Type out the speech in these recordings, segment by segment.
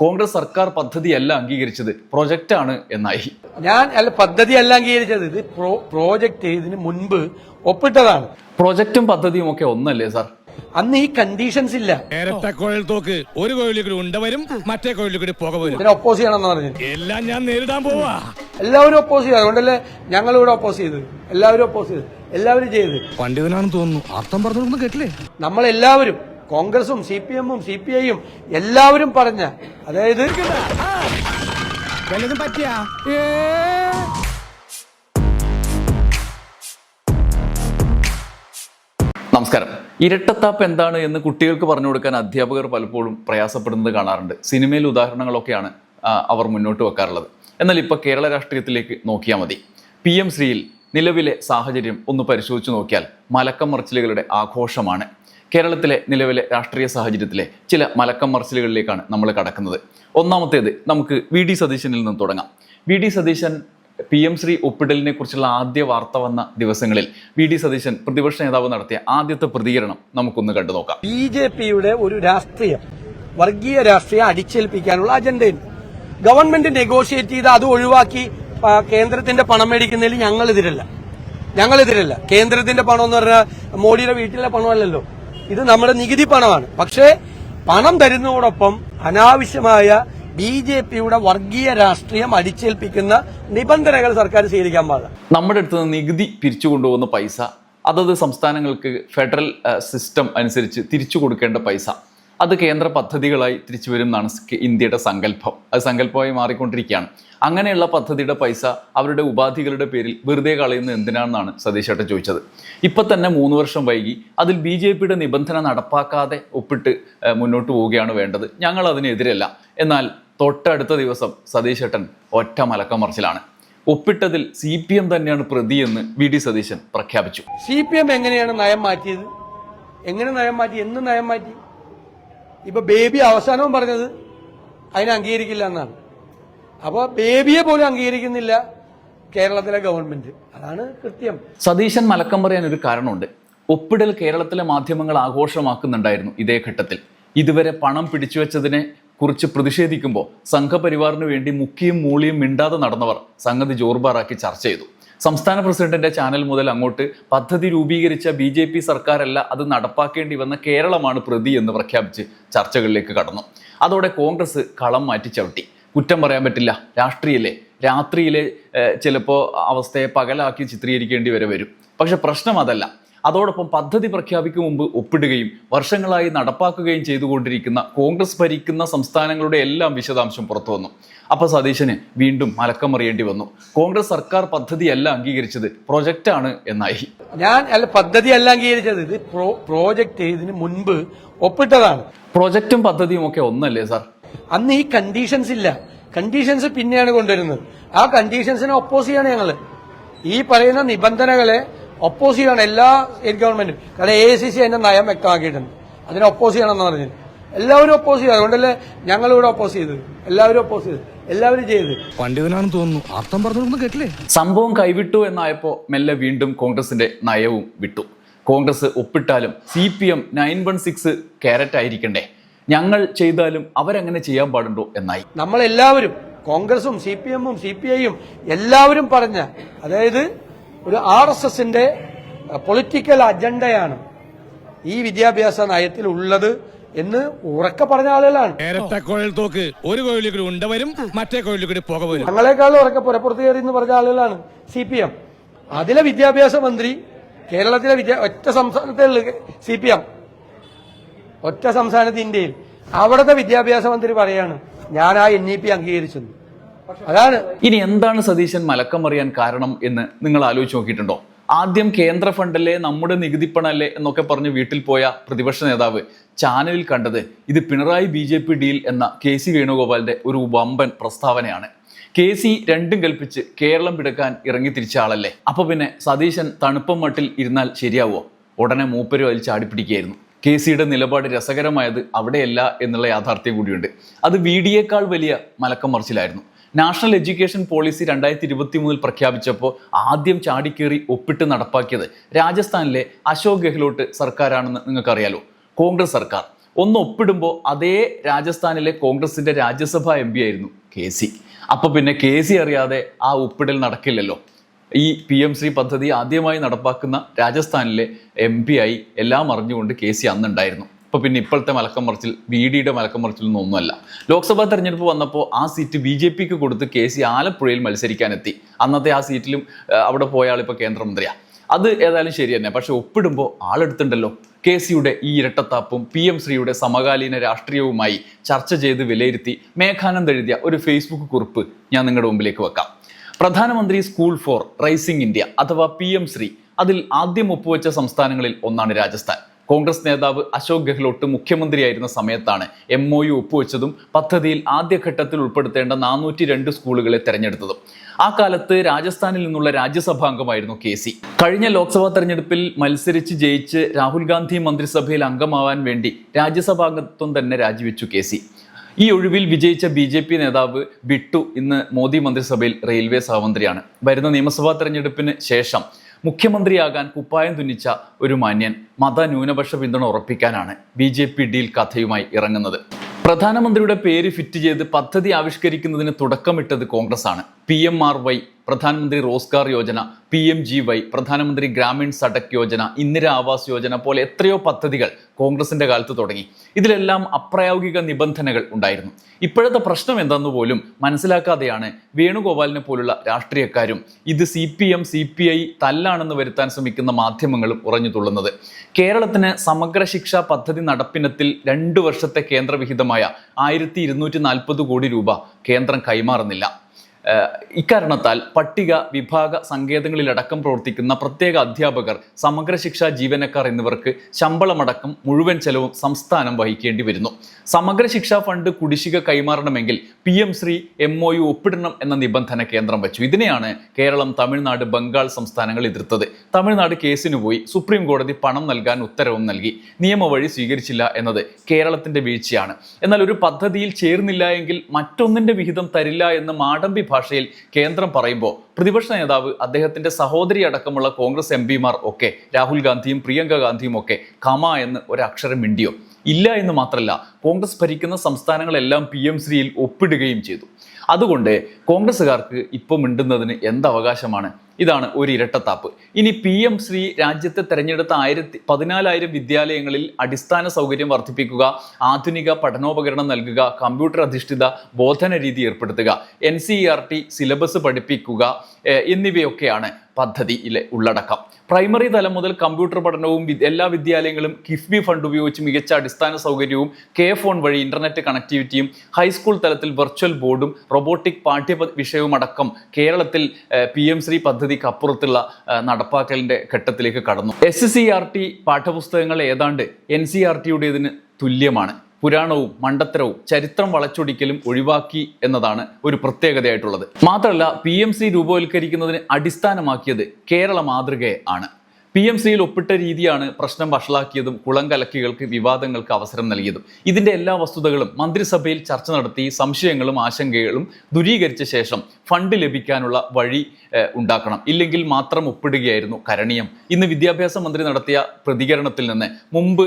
കോൺഗ്രസ് സർക്കാർ പദ്ധതിയല്ല അംഗീകരിച്ചത്. ആണ് എന്നായി. ഞാൻ അല്ല പദ്ധതി അല്ല അംഗീകരിച്ചത്. ഇത് പ്രോ പ്രോജക്റ്റ് ഇതിന് മുൻപ് ഒപ്പിട്ടതാണ്. പ്രോജക്റ്റും പദ്ധതിയും ഒക്കെ ഒന്നല്ലേ സാർ അന്ന് ഈ കണ്ടീഷൻസ് ഇല്ല. തോക്ക് ഒരു കോഴിയിൽ കൂടി ഉണ്ട വരും മറ്റേ കോഴിയിൽ കൂടി പുക വരും. ഇതിനെ ഒപ്പോസ് ചെയ്യണമെന്ന് പറഞ്ഞു എല്ലാം ഞാൻ നേരിടാൻ പോവാ. എല്ലാവരും ഒപ്പോസ് ചെയ്തു. അതുകൊണ്ടല്ലേ ഞങ്ങൾ ഇവിടെ ഒപ്പോസ് ചെയ്തത്. എല്ലാവരും ഒപ്പോസ് ചെയ്തു. എല്ലാവരും ചെയ്ത്. പണ്ഡിതനാണെന്ന് തോന്നുന്നു. അർത്ഥം പറഞ്ഞു കേട്ടില്ലേ? നമ്മളെല്ലാവരും കോൺഗ്രസും സി പി എമ്മും സി പി ഐയും എല്ലാവരും പറഞ്ഞ അതായത് പറ്റിയാ? നമസ്കാരം. ഇരട്ടത്താപ്പ് എന്താണ് എന്ന് കുട്ടികൾക്ക് പറഞ്ഞു കൊടുക്കാൻ അധ്യാപകർ പലപ്പോഴും പ്രയാസപ്പെടുന്നത് കാണാറുണ്ട്. സിനിമയിൽ ഉദാഹരണങ്ങളൊക്കെയാണ് അവർ മുന്നോട്ട് വെക്കാറുള്ളത്. എന്നാൽ ഇപ്പോൾ കേരള രാഷ്ട്രീയത്തിലേക്ക് നോക്കിയാൽ മതി. പി എം ശ്രീയിൽ നിലവിലെ സാഹചര്യം ഒന്ന് പരിശോധിച്ച് നോക്കിയാൽ മലക്കം മറിച്ചിലുകളുടെ ആഘോഷമാണ്. കേരളത്തിലെ നിലവിലെ രാഷ്ട്രീയ സാഹചര്യത്തിലെ ചില മലക്കം മറിച്ചിലുകളിലേക്കാണ് നമ്മൾ കടക്കുന്നത്. ഒന്നാമത്തേത് നമുക്ക് വി ഡി സതീശനിൽ നിന്ന് തുടങ്ങാം. V D Satheesan P M Shri ഒപ്പിടലിനെ കുറിച്ചുള്ള ആദ്യ വാർത്ത വന്ന ദിവസങ്ങളിൽ വി ഡി സതീശൻ പ്രതിപക്ഷ നേതാവ് നടത്തിയ ആദ്യത്തെ പ്രതികരണം നമുക്കൊന്ന് കണ്ടു നോക്കാം. ബി ജെ പിയുടെ ഒരു രാഷ്ട്രീയം വർഗീയ രാഷ്ട്രീയം അടിച്ചേൽപ്പിക്കാനുള്ള അജണ്ടയുണ്ട് ഗവൺമെന്റ് നെഗോഷിയേറ്റ് ചെയ്ത് അത് ഒഴിവാക്കി കേന്ദ്രത്തിന്റെ പണം മേടിക്കുന്നതിൽ ഞങ്ങൾ എതിരല്ല ഞങ്ങൾ എതിരല്ല കേന്ദ്രത്തിന്റെ പണം എന്ന് പറഞ്ഞാൽ മോഡിയുടെ വീട്ടിലെ പണമല്ലല്ലോ. ഇത് നമ്മുടെ നികുതി പണമാണ്. പക്ഷേ പണം തരുന്നതോടൊപ്പം അനാവശ്യമായ ബി ജെ പിയുടെ വർഗീയ രാഷ്ട്രീയം അടിച്ചേൽപ്പിക്കുന്ന നിബന്ധനകൾ സർക്കാർ സ്വീകരിക്കാൻ പാടില്ല. നമ്മുടെ അടുത്ത് നികുതി പിരിച്ചു കൊണ്ടുപോകുന്ന പൈസ അതത് സംസ്ഥാനങ്ങൾക്ക് ഫെഡറൽ സിസ്റ്റം അനുസരിച്ച് തിരിച്ചു കൊടുക്കേണ്ട പൈസ അത് കേന്ദ്ര പദ്ധതികളായി തിരിച്ചു വരും എന്നാണ് ഇന്ത്യയുടെ സങ്കല്പം. അത് സങ്കല്പമായി മാറിക്കൊണ്ടിരിക്കുകയാണ്. അങ്ങനെയുള്ള പദ്ധതിയുടെ പൈസ അവരുടെ ഉപാധികളുടെ പേരിൽ വെറുതെ കളയുന്നത് എന്തിനാണെന്നാണ് സതീഷ് ഏട്ടൻ ചോദിച്ചത്. ഇപ്പം തന്നെ മൂന്ന് വർഷം വൈകി അതിൽ ബി ജെ പിയുടെ നിബന്ധന നടപ്പാക്കാതെ ഒപ്പിട്ട് മുന്നോട്ട് പോവുകയാണ് വേണ്ടത്. ഞങ്ങൾ അതിനെതിരല്ല. എന്നാൽ തൊട്ടടുത്ത ദിവസം സതീഷ് ഏട്ടൻ ഒറ്റ മലക്കമറിച്ചിലാണ് ഒപ്പിട്ടതിൽ സി പി എം തന്നെയാണ് പ്രതിയെന്ന് വി ഡി സതീശൻ പ്രഖ്യാപിച്ചു. സി പി എം എങ്ങനെയാണ് നയം മാറ്റിയത്? എങ്ങനെ നയം മാറ്റി? എന്ന് നയം മാറ്റി? ഇപ്പൊ ബേബി അവസാനവും പറഞ്ഞത് അതിനെ അംഗീകരിക്കില്ല എന്നാണ്. അപ്പോൾ ബേബിയെ പോലും അംഗീകരിക്കുന്നില്ല കേരളത്തിലെ ഗവൺമെന്റ്. അതാണ് കൃത്യം. സതീശൻ മലക്കം പറയാൻ ഒരു കാരണമുണ്ട്. ഒപ്പിടൽ കേരളത്തിലെ മാധ്യമങ്ങൾ ആഘോഷമാക്കുന്നുണ്ടായിരുന്നു ഇതേ ഘട്ടത്തിൽ. ഇതുവരെ പണം പിടിച്ചുവെച്ചതിനെ കുറിച്ച് പ്രതിഷേധിക്കുമ്പോൾ സംഘപരിവാറിന് വേണ്ടി മുക്കിയും മൂളിയും മിണ്ടാതെ നടന്നവർ സംഗതി ജോർബാറാക്കി ചർച്ച ചെയ്തു. സംസ്ഥാന പ്രസിഡന്റിന്റെ ചാനൽ മുതൽ അങ്ങോട്ട് പദ്ധതി രൂപീകരിച്ച ബി ജെ പി സർക്കാരല്ല അത് നടപ്പാക്കേണ്ടി വന്ന കേരളമാണ് പ്രതി എന്ന് പ്രഖ്യാപിച്ച് ചർച്ചകളിലേക്ക് കടന്നു. അതോടെ കോൺഗ്രസ് കളം മാറ്റി ചവിട്ടി. കുറ്റം പറയാൻ പറ്റില്ല രാഷ്ട്രീയല്ലേ? രാത്രിയിലെ ചിലപ്പോൾ അവസ്ഥയെ പകലാക്കി ചിത്രീകരിക്കേണ്ടി വരെ വരും. പക്ഷെ പ്രശ്നം അതല്ല. അതോടൊപ്പം പദ്ധതി പ്രഖ്യാപിക്കും മുമ്പ് ഒപ്പിടുകയും വർഷങ്ങളായി നടപ്പാക്കുകയും ചെയ്തുകൊണ്ടിരിക്കുന്ന കോൺഗ്രസ് ഭരിക്കുന്ന സംസ്ഥാനങ്ങളുടെ എല്ലാം വിശദാംശം പുറത്തു വന്നു. അപ്പൊ സതീശന് വീണ്ടും മലക്കമറിയേണ്ടി വന്നു. കോൺഗ്രസ് സർക്കാർ പദ്ധതിയല്ല അംഗീകരിച്ചത് ആണ് എന്നായി. ഞാൻ അല്ല പദ്ധതി അല്ല അംഗീകരിച്ചത്. ഇത് പ്രോ പ്രോജക്റ്റ് ഇതിന് മുൻപ് ഒപ്പിട്ടതാണ്. പ്രോജക്റ്റും പദ്ധതിയും ഒക്കെ ഒന്നല്ലേ സാർ? അന്ന് ഈ കണ്ടീഷൻസ് ഇല്ല. കണ്ടീഷൻസ് പിന്നെയാണ് കൊണ്ടുവരുന്നത്. ആ കണ്ടീഷൻസിനെ ഒപ്പോസ് ചെയ്യാണ് ഞങ്ങൾ ഈ പറയുന്ന നിബന്ധനകളെ ഒപ്പോസ് ചെയ്യാണ് എല്ലാ സ്റ്റേറ്റ് ഗവൺമെന്റും കാരണം എ സി സി അതിന്റെ നയം വ്യക്തമാക്കിയിട്ടുണ്ട്. അതിനെ ഒപ്പോസ് ചെയ്യണമെന്ന് പറഞ്ഞത്. എല്ലാവരും ഒപ്പോസ് ചെയ്തു അതുകൊണ്ടല്ലേ ഞങ്ങൾ ഇവിടെ ഒപ്പോസ് ചെയ്തത്. എല്ലാവരും ഒപ്പോസ് ചെയ്തു എല്ലാവരും ചെയ്ത് പണ്ഡിതനാണെന്ന് തോന്നുന്നു. അർത്ഥം പറഞ്ഞൊന്നും കേട്ടില്ലേ? സംഭവം കൈവിട്ടു എന്നായപ്പോ മെല്ലെ വീണ്ടും കോൺഗ്രസിന്റെ നയവും വിട്ടു. Congress ഒപ്പിട്ടാലും C P M nine one six carat ആയിരിക്കണ്ടേ? ഞങ്ങൾ ചെയ്താലും അവരങ്ങനെ ചെയ്യാൻ പാടുണ്ടോ എന്നായി. നമ്മളെല്ലാവരും കോൺഗ്രസും സി പി എമ്മും സി പി ഐയും എല്ലാവരും പറഞ്ഞ അതായത് ഒരു ആർ എസ് എസിന്റെ പൊളിറ്റിക്കൽ അജണ്ടയാണ് ഈ വിദ്യാഭ്യാസ നയത്തിൽ ഉള്ളത് എന്ന് ഉറക്കെ പറഞ്ഞ ആളുകളാണ്. നേരത്തെ കുഴൽ തോക്ക് ഒരു കോഴിയിൽ കൂടി ഉണ്ട വരും മറ്റേ കോഴിയിൽ കൂടി പുക വരും. ഞങ്ങളെക്കാളും ഉറക്കെ പുറപ്പുറത്ത് കയറി എന്ന് പറഞ്ഞ ആളുകളാണ് സി പി എം അതിലെ വിദ്യാഭ്യാസ മന്ത്രി കേരളത്തിലെ വിദ്യാ ഒറ്റ സംസ്ഥാനത്തെ സി പി എം ഒറ്റ സംസ്ഥാനത്ത് ഇന്ത്യയിൽ. അവിടുത്തെ വിദ്യാഭ്യാസ മന്ത്രി പറയാണ് ഞാൻ ആ എൻ ഇ പി അംഗീകരിച്ചെന്ന് അതാണ് ഇനി എന്താണ് സതീശൻ മലക്കം അറിയാൻ കാരണം എന്ന് നിങ്ങൾ ആലോചിച്ച് നോക്കിയിട്ടുണ്ടോ? ആദ്യം കേന്ദ്ര ഫണ്ടല്ലേ നമ്മുടെ നികുതിപ്പണല്ലേ എന്നൊക്കെ പറഞ്ഞ് വീട്ടിൽ പോയ പ്രതിപക്ഷ നേതാവ് ചാനലിൽ കണ്ടത് ഇത് Pinarayi B J P deal എന്ന കെ സി വേണുഗോപാലിന്റെ ഒരു വമ്പൻ പ്രസ്താവനയാണ്. കെ സി രണ്ടും കൽപ്പിച്ച് കേരളം പിടക്കാൻ ഇറങ്ങി തിരിച്ച ആളല്ലേ? അപ്പൊ പിന്നെ സതീശൻ തണുപ്പം മട്ടിൽ ഇരുന്നാൽ ശരിയാവോ? ഉടനെ മൂപ്പര് അതിൽ ചാടിപ്പിടിക്കുകയായിരുന്നു. കെ സിയുടെ നിലപാട് രസകരമായത് അവിടെയല്ല എന്നുള്ള യാഥാർത്ഥ്യം കൂടിയുണ്ട്. അത് വി ഡിയേക്കാൾ വലിയ മലക്കം മറിച്ചിലായിരുന്നു. നാഷണൽ എഡ്യൂക്കേഷൻ പോളിസി രണ്ടായിരത്തി ഇരുപത്തി മൂന്നിൽ പ്രഖ്യാപിച്ചപ്പോൾ ആദ്യം ചാടിക്കേറി ഒപ്പിട്ട് നടപ്പാക്കിയത് രാജസ്ഥാനിലെ അശോക് ഗെഹ്ലോട്ട് സർക്കാരാണെന്ന് നിങ്ങൾക്കറിയാലോ. കോൺഗ്രസ് സർക്കാർ. ഒന്ന് ഒപ്പിടുമ്പോൾ അതേ രാജസ്ഥാനിലെ കോൺഗ്രസിന്റെ രാജ്യസഭാ എം പി ആയിരുന്നു കെ സി. അപ്പൊ പിന്നെ കെ സി അറിയാതെ ആ ഒപ്പിടൽ നടക്കില്ലല്ലോ. ഈ പി എം ശ്രീ പദ്ധതി ആദ്യമായി നടപ്പാക്കുന്ന രാജസ്ഥാനിലെ എം പി ആയി എല്ലാം അറിഞ്ഞുകൊണ്ട് കെ സി അന്നുണ്ടായിരുന്നു. അപ്പോൾ പിന്നെ ഇപ്പോഴത്തെ മലക്കം മറിച്ചിൽ ബി ഡിയുടെ മലക്കം മറിച്ചിലൊന്നും ഒന്നുമല്ല. ലോക്സഭാ തെരഞ്ഞെടുപ്പ് വന്നപ്പോൾ ആ സീറ്റ് ബി ജെ പിക്ക് കൊടുത്ത് കെ സി ആലപ്പുഴയിൽ മത്സരിക്കാനെത്തി. അന്നത്തെ ആ സീറ്റിലും അവിടെ പോയ ആളിപ്പോൾ കേന്ദ്രമന്ത്രിയാ. അത് ഏതായാലും ശരി തന്നെ. പക്ഷെ ഒപ്പിടുമ്പോൾ ആളെടുത്തുണ്ടല്ലോ. കെ സിയുടെ ഈ ഇരട്ടത്താപ്പും പി എം ശ്രീയുടെ സമകാലീന രാഷ്ട്രീയവുമായി ചർച്ച ചെയ്ത് വിലയിരുത്തി മേഘാനന്ദ് എഴുതിയ ഒരു ഫേസ്ബുക്ക് കുറിപ്പ് ഞാൻ നിങ്ങളുടെ മുമ്പിലേക്ക് വെക്കാം. പ്രധാനമന്ത്രി സ്കൂൾ ഫോർ റൈസിംഗ് ഇന്ത്യ അഥവാ പി എം ശ്രീ അതിൽ ആദ്യം ഒപ്പുവെച്ച സംസ്ഥാനങ്ങളിൽ ഒന്നാണ് രാജസ്ഥാൻ. കോൺഗ്രസ് നേതാവ് അശോക് ഗെഹ്ലോട്ട് മുഖ്യമന്ത്രിയായിരുന്ന സമയത്താണ് എം ഒ യു ഒപ്പുവെച്ചതും പദ്ധതിയിൽ ആദ്യഘട്ടത്തിൽ ഉൾപ്പെടുത്തേണ്ട നാനൂറ്റി രണ്ട് സ്കൂളുകളെ തെരഞ്ഞെടുത്തതും. ആ കാലത്ത് രാജസ്ഥാനിൽ നിന്നുള്ള രാജ്യസഭാംഗമായിരുന്നു കെ സി. കഴിഞ്ഞ ലോക്സഭാ തെരഞ്ഞെടുപ്പിൽ മത്സരിച്ച് ജയിച്ച് രാഹുൽ ഗാന്ധി മന്ത്രിസഭയിൽ അംഗമാവാൻ വേണ്ടി രാജ്യസഭാംഗത്വം തന്നെ രാജിവെച്ചു കെ സി. ഈ ഒഴിവിൽ വിജയിച്ച ബി ജെ പി നേതാവ് ബിട്ടു ഇന്ന് മോദി മന്ത്രിസഭയിൽ റെയിൽവേ സഹമന്ത്രിയാണ്. വരുന്ന നിയമസഭാ തെരഞ്ഞെടുപ്പിന് ശേഷം മുഖ്യമന്ത്രിയാകാൻ കുപ്പായം തുന്നിച്ച ഒരു മാന്യൻ മത ന്യൂനപക്ഷ പിന്തുണ ഉറപ്പിക്കാനാണ് ബി ജെ പി ഡീൽ കഥയുമായി ഇറങ്ങുന്നത്. പ്രധാനമന്ത്രിയുടെ പേര് ഫിറ്റ് ചെയ്ത് പദ്ധതി ആവിഷ്കരിക്കുന്നതിന് തുടക്കമിട്ടത് കോൺഗ്രസ് ആണ്. പി എം ആർ വൈ പ്രധാനമന്ത്രി Rozgar Yojana P M G Y പ്രധാനമന്ത്രി ഗ്രാമീൺ സഡക് യോജന ഇന്ദിര ആവാസ് യോജന പോലെ എത്രയോ പദ്ധതികൾ കോൺഗ്രസിന്റെ കാലത്ത് തുടങ്ങി. ഇതിലെല്ലാം അപ്രായോഗിക നിബന്ധനകൾ ഉണ്ടായിരുന്നു. ഇപ്പോഴത്തെ പ്രശ്നം എന്താണെന്ന് പോലും മനസ്സിലാക്കാതെയാണ് വേണുഗോപാലിനെ പോലുള്ള രാഷ്ട്രീയക്കാരും ഇത് C P M C P I തല്ലാണെന്ന് വരുത്താൻ ശ്രമിക്കുന്ന മാധ്യമങ്ങളും ഉറഞ്ഞു തുള്ളുന്നത്. കേരളത്തിന് സമഗ്ര ശിക്ഷാ പദ്ധതി നടപ്പിനത്തിൽ രണ്ടു വർഷത്തെ കേന്ദ്രവിഹിതമായ ആയിരത്തി ഇരുന്നൂറ്റി നാൽപ്പത് കോടി രൂപ കേന്ദ്രം കൈമാറുന്നില്ല. ഇക്കാരണത്താൽ പട്ടിക വിഭാഗ സങ്കേതങ്ങളിലടക്കം പ്രവർത്തിക്കുന്ന പ്രത്യേക അധ്യാപകർ സമഗ്ര ശിക്ഷാ ജീവനക്കാർ എന്നിവർക്ക് ശമ്പളമടക്കം മുഴുവൻ ചെലവും സംസ്ഥാനം വഹിക്കേണ്ടി വരുന്നു. സമഗ്ര ശിക്ഷാ ഫണ്ട് കുടിശ്ശിക കൈമാറണമെങ്കിൽ P M Shri M O U ഒപ്പിടണം എന്ന നിബന്ധന കേന്ദ്രം വച്ചു. ഇതിനെയാണ് കേരളം തമിഴ്നാട് ബംഗാൾ സംസ്ഥാനങ്ങൾ എതിർത്തത്. തമിഴ്നാട് കേസിന് പോയി സുപ്രീം കോടതി പണം നൽകാൻ ഉത്തരവും നൽകി. നിയമവഴി സ്വീകരിച്ചില്ല എന്നത് കേരളത്തിന്റെ വീഴ്ചയാണ്. എന്നാൽ ഒരു പദ്ധതിയിൽ ചേർന്നില്ല എങ്കിൽ മറ്റൊന്നിന്റെ വിഹിതം തരില്ല എന്ന് മാടമ്പി ഭാഷയിൽ കേന്ദ്രം പറയുമ്പോൾ പ്രതിപക്ഷ നേതാവ് അദ്ദേഹത്തിന്റെ സഹോദരി അടക്കമുള്ള കോൺഗ്രസ് എം പിമാർ ഒക്കെ രാഹുൽ ഗാന്ധിയും പ്രിയങ്ക ഗാന്ധിയും ഒക്കെ കമ എന്ന് ഒരക്ഷരം മിണ്ടിയോ? ഇല്ല എന്ന് മാത്രമല്ല കോൺഗ്രസ് ഭരിക്കുന്ന സംസ്ഥാനങ്ങളെല്ലാം പി എം ശ്രീയിൽ ഒപ്പിടുകയും ചെയ്തു. അതുകൊണ്ട് കോൺഗ്രസ്സുകാർക്ക് ഇപ്പം മിണ്ടുന്നതിന് എന്ത് അവകാശമാണ്? ഇതാണ് ഒരു ഇരട്ടത്താപ്പ്. ഇനി പി എം ശ്രീ രാജ്യത്തെ തെരഞ്ഞെടുത്ത ആയിരത്തി പതിനാലായിരം വിദ്യാലയങ്ങളിൽ അടിസ്ഥാന സൗകര്യം വർദ്ധിപ്പിക്കുക ആധുനിക പഠനോപകരണം നൽകുക കമ്പ്യൂട്ടർ അധിഷ്ഠിത ബോധന രീതി ഏർപ്പെടുത്തുക N C R T syllabus പഠിപ്പിക്കുക എന്നിവയൊക്കെയാണ് പദ്ധതിയിലെ ഉള്ളടക്കം. പ്രൈമറി തലം മുതൽ കമ്പ്യൂട്ടർ പഠനവും എല്ലാ വിദ്യാലയങ്ങളും കിഫ്ബി ഫണ്ട് ഉപയോഗിച്ച് മികച്ച അടിസ്ഥാന സൗകര്യവും കെ ഫോൺ വഴി ഇന്റർനെറ്റ് കണക്ടിവിറ്റിയും ഹൈസ്കൂൾ തലത്തിൽ വെർച്വൽ ബോർഡും റോബോട്ടിക് പാഠ്യ വിഷയവും അടക്കം കേരളത്തിൽ പി എം ശ്രീ പദ്ധതിക്ക് അപ്പുറത്തുള്ള നടപ്പാക്കലിന്റെ ഘട്ടത്തിലേക്ക് കടന്നു. എസ് സി ആർ ടി പാഠപുസ്തകങ്ങൾ ഏതാണ്ട് എൻ സി ആർ ടിയുടേതിന് തുല്യമാണ്. പുരാണവും മണ്ടത്തരവും ചരിത്രം വളച്ചൊടിക്കലും ഒഴിവാക്കി എന്നതാണ് ഒരു പ്രത്യേകതയായിട്ടുള്ളത്. മാത്രമല്ല പി എം സി രൂപവൽക്കരിക്കുന്നതിന് അടിസ്ഥാനമാക്കിയത് കേരള മാതൃകയെ ആണ്. പി എം സിയിൽ ഒപ്പിട്ട രീതിയാണ് പ്രശ്നം വഷളാക്കിയതും കുളം കലക്കികൾക്ക് വിവാദങ്ങൾക്ക് അവസരം നൽകിയതും. ഇതിന്റെ എല്ലാ വസ്തുതകളും മന്ത്രിസഭയിൽ ചർച്ച നടത്തി സംശയങ്ങളും ആശങ്കകളും ദുരീകരിച്ച ശേഷം ഫണ്ട് ലഭിക്കാനുള്ള വഴി ഉണ്ടാക്കണം. ഇല്ലെങ്കിൽ മാത്രം ഒപ്പിടുകയായിരുന്നു കരണീയം. ഇന്ന് വിദ്യാഭ്യാസ മന്ത്രി നടത്തിയ പ്രതികരണത്തിൽ നിന്ന് മുമ്പ്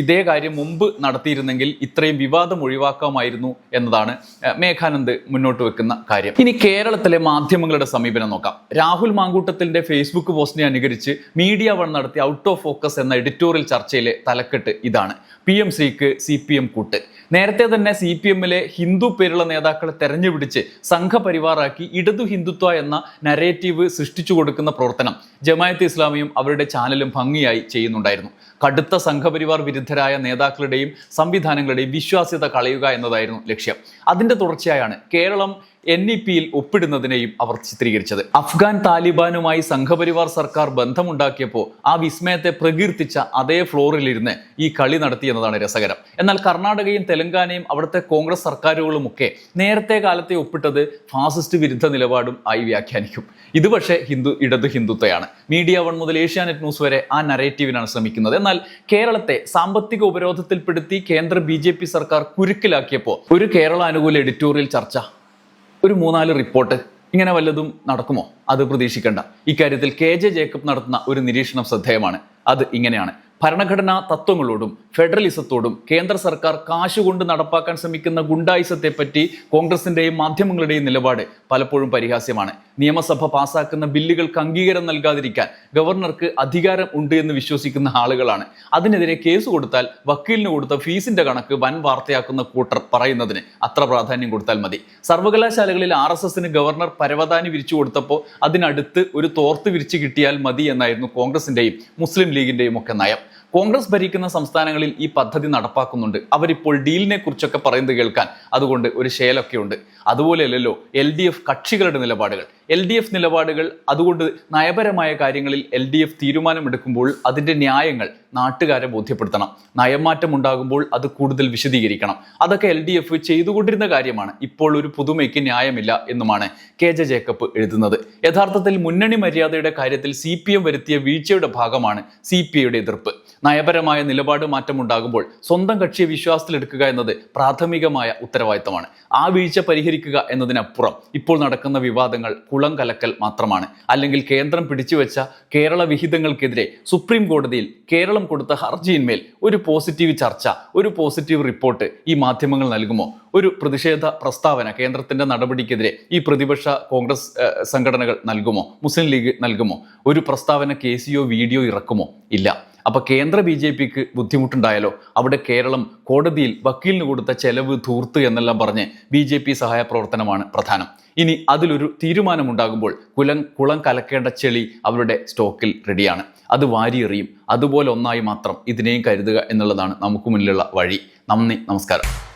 ഇതേ കാര്യം മുമ്പ് നടത്തിയിരുന്നെങ്കിൽ ഇത്രയും വിവാദം ഒഴിവാക്കാമായിരുന്നു എന്നതാണ് മേഘാനന്ദ് മുന്നോട്ട് വെക്കുന്ന കാര്യം. ഇനി കേരളത്തിലെ മാധ്യമങ്ങളുടെ സമീപനം നോക്കാം. രാഹുൽ മാങ്കൂട്ടത്തിന്റെ ഫേസ്ബുക്ക് പോസ്റ്റിനെ അനുകരിച്ച് മീഡിയ വൺ നടത്തിയ ഔട്ട് ഓഫ് ഫോക്കസ് എന്ന എഡിറ്റോറിയൽ ചർച്ചയിലെ തലക്കെട്ട് ഇതാണ്. പി എം സിക്ക് സി പി എം കൂട്ട്. നേരത്തെ തന്നെ സി പി എമ്മിലെ ഹിന്ദു പേരുള്ള നേതാക്കളെ തെരഞ്ഞുപിടിച്ച് സംഘപരിവാറാക്കി ഇടതു ഹിന്ദുത്വ എന്ന നരേറ്റീവ് സൃഷ്ടിച്ചു കൊടുക്കുന്ന പ്രവർത്തനം ജമായത്ത് ഇസ്ലാമിയും അവരുടെ ചാനലും ഭംഗിയായി ചെയ്യുന്നുണ്ടായിരുന്നു. കടുത്ത സംഘപരിവാർ വിരുദ്ധരായ നേതാക്കളുടെയും സംവിധാനങ്ങളുടെയും വിശ്വാസ്യത കളയുക എന്നതായിരുന്നു ലക്ഷ്യം. അതിന്റെ തുടർച്ചയായാണ് കേരളം എൻ ഇ പിയിൽ ഒപ്പിടുന്നതിനെയും അവർ ചിത്രീകരിച്ചത്. അഫ്ഗാൻ താലിബാനുമായി സംഘപരിവാർ സർക്കാർ ബന്ധമുണ്ടാക്കിയപ്പോൾ ആ വിസ്മയത്തെ പ്രകീർത്തിച്ച അതേ ഫ്ലോറിലിരുന്ന് ഈ കളി നടത്തി എന്നതാണ് രസകരം. എന്നാൽ കർണാടകയും തെലങ്കാനയും അവിടുത്തെ കോൺഗ്രസ് സർക്കാരുകളുമൊക്കെ നേരത്തെ കാലത്തെ ഒപ്പിട്ടത് ഫാസിസ്റ്റ് വിരുദ്ധ നിലപാടും ആയി വ്യാഖ്യാനിക്കും. ഇത് പക്ഷേ ഹിന്ദു ഇടത് ഹിന്ദുത്വയാണ്. മീഡിയ വൺ മുതൽ ഏഷ്യാനെറ്റ് ന്യൂസ് വരെ ആ നരേറ്റീവിനാണ് ശ്രമിക്കുന്നത്. എന്നാൽ കേരളത്തെ സാമ്പത്തിക ഉപരോധത്തിൽപ്പെടുത്തി കേന്ദ്ര ബി സർക്കാർ കുരുക്കിലാക്കിയപ്പോൾ ഒരു കേരള അനുകൂല എഡിറ്റോറിയൽ ചർച്ച ഒരു മൂന്നാൽ റിപ്പോർട്ട് ഇങ്ങനെ വല്ലതും നടക്കുമോ? അത് പ്രതീക്ഷിക്കേണ്ട. ഇക്കാര്യത്തിൽ കെ ജെ ജേക്കബ് നടത്തുന്ന ഒരു നിരീക്ഷണം ശ്രദ്ധേയമാണ്. അത് ഇങ്ങനെയാണ്. ഭരണഘടനാ തത്വങ്ങളോടും ഫെഡറലിസത്തോടും കേന്ദ്ര സർക്കാർ കാശുകൊണ്ട് നടപ്പാക്കാൻ ശ്രമിക്കുന്ന ഗുണ്ടായുസത്തെപ്പറ്റി കോൺഗ്രസിന്റെയും മാധ്യമങ്ങളുടെയും നിലപാട് പലപ്പോഴും പരിഹാസ്യമാണ്. നിയമസഭ പാസാക്കുന്ന ബില്ലുകൾക്ക് അംഗീകാരം നൽകാതിരിക്കാൻ ഗവർണർക്ക് അധികാരം ഉണ്ട് എന്ന് വിശ്വസിക്കുന്ന ആളുകളാണ്. അതിനെതിരെ കേസ് കൊടുത്താൽ വക്കീലിന് കൊടുത്ത ഫീസിന്റെ കണക്ക് വൻ വാർത്തയാക്കുന്ന കൂട്ടർ പറയുന്നതിന് അത്ര പ്രാധാന്യം കൊടുത്താൽ മതി. സർവകലാശാലകളിൽ ആർ എസ് എസിന് ഗവർണർ പരവതാനി വിരിച്ചു കൊടുത്തപ്പോൾ അതിനടുത്ത് ഒരു തോർത്ത് വിരിച്ചു കിട്ടിയാൽ മതി എന്നായിരുന്നു കോൺഗ്രസിന്റെയും മുസ്ലിം ലീഗിന്റെയും ഒക്കെ നയം. കോൺഗ്രസ് ഭരിക്കുന്ന സംസ്ഥാനങ്ങളിൽ ഈ പദ്ധതി നടപ്പാക്കുന്നുണ്ട്. അവരിപ്പോൾ ഡീലിനെ കുറിച്ചൊക്കെ പറയുന്നത് കേൾക്കാൻ അതുകൊണ്ട് ഒരു ശേലൊക്കെ ഉണ്ട്. അതുപോലെയല്ലല്ലോ എൽ ഡി എഫ് കക്ഷികളുടെ നിലപാടുകൾ. എൽ ഡി എഫ് നിലപാടുകൾ അതുകൊണ്ട് നയപരമായ കാര്യങ്ങളിൽ എൽ ഡി എഫ് തീരുമാനമെടുക്കുമ്പോൾ അതിന്റെ ന്യായങ്ങൾ നാട്ടുകാരെ ബോധ്യപ്പെടുത്തണം. നയമാറ്റം ഉണ്ടാകുമ്പോൾ അത് കൂടുതൽ വിശദീകരിക്കണം. അതൊക്കെ എൽ ഡി എഫ് ചെയ്തുകൊണ്ടിരുന്ന കാര്യമാണ്. ഇപ്പോൾ ഒരു പുതുമയ്ക്ക് ന്യായമില്ല എന്നുമാണ് കെ ജെ ജേക്കബ് എഴുതുന്നത്. യഥാർത്ഥത്തിൽ മുന്നണി മര്യാദയുടെ കാര്യത്തിൽ സി പി എം വരുത്തിയ വീഴ്ചയുടെ ഭാഗമാണ് സി പി ഐയുടെ എതിർപ്പ്. നയപരമായ നിലപാട് മാറ്റമുണ്ടാകുമ്പോൾ സ്വന്തം കക്ഷിയെ വിശ്വാസത്തിലെടുക്കുക എന്നത് പ്രാഥമികമായ ഉത്തരവാദിത്തമാണ്. ആ വീഴ്ച പരിഹരിക്കുക എന്നതിനപ്പുറം ഇപ്പോൾ നടക്കുന്ന വിവാദങ്ങൾ കുളം കലക്കൽ മാത്രമാണ്. അല്ലെങ്കിൽ കേന്ദ്രം പിടിച്ചുവെച്ച കേരള വിഹിതങ്ങൾക്കെതിരെ സുപ്രീം കോടതിയിൽ കേരളം കൊടുത്ത ഹർജിയിന്മേൽ ഒരു പോസിറ്റീവ് ചർച്ച ഒരു പോസിറ്റീവ് റിപ്പോർട്ട് ഈ മാധ്യമങ്ങൾ നൽകുമോ? ഒരു പ്രതിഷേധ പ്രസ്താവന കേന്ദ്രത്തിന്റെ നടപടിക്കെതിരെ ഈ പ്രതിപക്ഷ കോൺഗ്രസ് സംഘടനകൾ നൽകുമോ? മുസ്ലിം ലീഗ് നൽകുമോ? ഒരു പ്രസ്താവന കേസിയോ വീഡിയോ ഇറക്കുമോ? ഇല്ല. അപ്പൊ കേന്ദ്ര ബി ജെ പിക്ക് ബുദ്ധിമുട്ടുണ്ടായാലോ? അവിടെ കേരളം കോടതിയിൽ വക്കീലിന് കൊടുത്ത ചെലവ് ധൂർത്ത് എന്നെല്ലാം പറഞ്ഞ് ബി ജെ പി സഹായ പ്രവർത്തനമാണ് പ്രധാനം. ഇനി അതിലൊരു തീരുമാനമുണ്ടാകുമ്പോൾ കുലം കുളം കലക്കേണ്ട ചെളി അവരുടെ സ്റ്റോക്കിൽ റെഡിയാണ്. അത് വാരിയെറിയും. അതുപോലെ ഒന്നായി മാത്രം ഇതിനെയും കരുതുക എന്നുള്ളതാണ് നമുക്ക് മുന്നിലുള്ള വഴി. നന്ദി നമസ്കാരം.